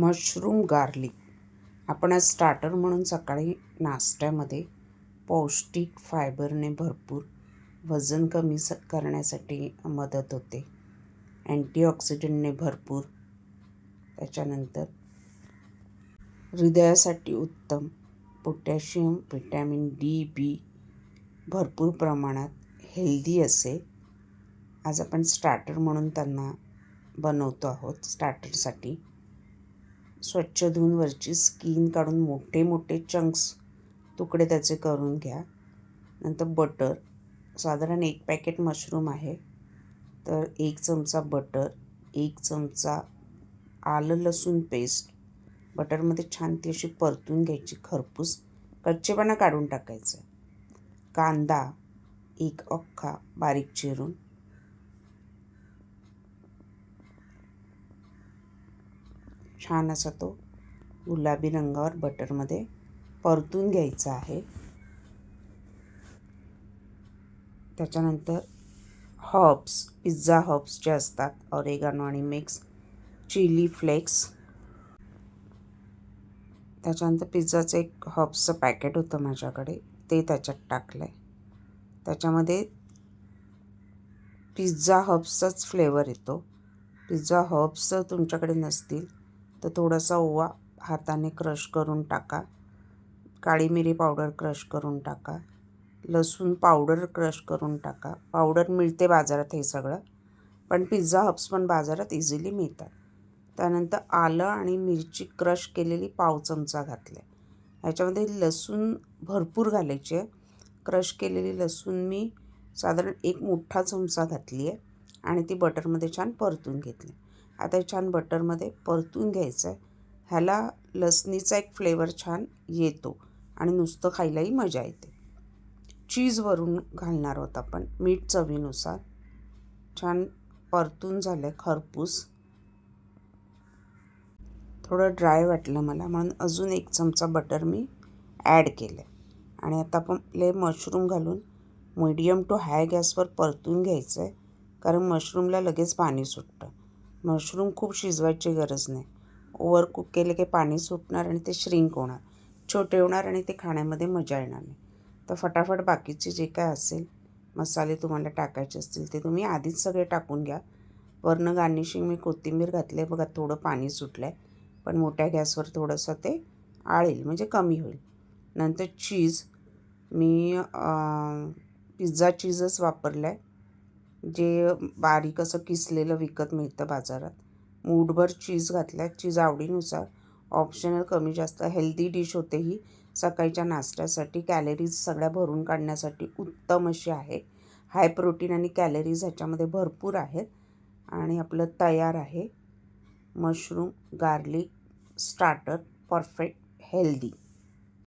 Mushroom garlic. आपण आज starter म्हणून सकाळी नाश्त्यामध्ये पौष्टिक फायबरने भरपूर वजन कमी स करण्यासाठी मदत होते. अँटीऑक्सिडंटने भरपूर. त्याच्यानंतर हृदयासाठी उत्तम. पोटॅशियम व्हिटॅमिन डी बी भरपूर प्रमाणात हेल्दी असे. आज आपण स्टार्टर म्हणून त्यांना बनवतो आहोत स्टार्टरसाठी. स्वच्छ धुवून वरची स्किन काढून मोठे मोठे चंक्स तुकडे त्याचे करून घ्या. नंतर बटर साधारण एक पॅकेट मशरूम आहे. तर एक चमचा बटर एक चमचा आलं लसूण पेस्ट बटरमध्ये छान ती अशी परतून घ्यायची खरपूस. कच्चेपणा काढून टाकायचं. कांदा एक अख्खा बारीक चिरून. छान असा तो गुलाबी रंगावर बटरमध्ये परतून घ्यायचा आहे. त्याच्यानंतर हर्ब्स पिझ्झा हर्ब्स जे असतात ऑरेगानो आणि मिक्स चिली फ्लेक्स. त्याच्यानंतर पिझ्झाचं एक हॉब्सचं पॅकेट होतं माझ्याकडे ते त्याच्यात टाकलं आहे त्याच्यामध्ये पिझ्झा हर्ब्सचाच फ्लेवर येतो. पिझ्झा हर्ब्स तुमच्याकडे नसतील तर थोडासा ओवा हाताने क्रश करून टाका. काळी मिरी पावडर क्रश करून टाका. लसूण पावडर क्रश करून टाका. पावडर मिळते बाजारात हे सगळं पण पिझ्झा हब्स पण बाजारात इझिली मिळतात. त्यानंतर आलं आणि मिरची क्रश केलेली पाव चमचा घातले. ह्याच्यामध्ये लसूण भरपूर घालायची. आहे क्रश केलेली लसूण मी साधारण एक मोठा चमचा घातली आहे आणि ती बटरमध्ये छान परतून घेतली. आता छान बटरमध्ये परतून घ्यायचं आहे ह्याला लसणीचा एक फ्लेवर छान येतो आणि नुसतं खायलाही मजा येते. चीजवरून घालणार आहोत आपण. मीठ चवीनुसार. छान परतून झालं आहे खरपूस. थोडं ड्राय वाटलं मला म्हणून अजून एक चमचा बटर मी ॲड केलं आणि आता आपण आपले मशरूम घालून मिडियम टू हाय गॅसवर परतून घ्यायचं आहे कारण मशरूमला लगेच पाणी सुटतं. मशरूम खूप शिजवायची गरज नाही. ओवर कुक केले की पाणी सुटणार आणि ते श्रिंक होणार. छोटे होणार आणि ते खाण्यामध्ये मजा येणार नाही. तर फटाफट बाकीचे जे काय असेल मसाले तुम्हाला टाकायचे असतील ते तुम्ही आधीच सगळे टाकून घ्या. वरनं गार्निशिंग मी कोथिंबीर घातले बघा थोडं पाणी सुटलं आहे पण मोठ्या गॅसवर थोडंसं ते आळेल म्हणजे कमी होईल. नंतर चीज. मी पिझ्झा चीजच वापरला आहे जे बारीक असं किसलेलं विकत मिळतं बाजारात. मूठभर चीज घातलं चीज आवडीनुसार ऑप्शनल कमी जास्त हेल्दी डिश होते ही सकाळच्या नाश्त्यासाठी कॅलरीज सगळ्या भरून काढण्यासाठी उत्तम अशी आहे. हाय प्रोटीन आणि कॅलरीज ह्याच्यामध्ये भरपूर आहेत. आणि आपलं तयार आहे. Mushroom garlic starter perfect healthy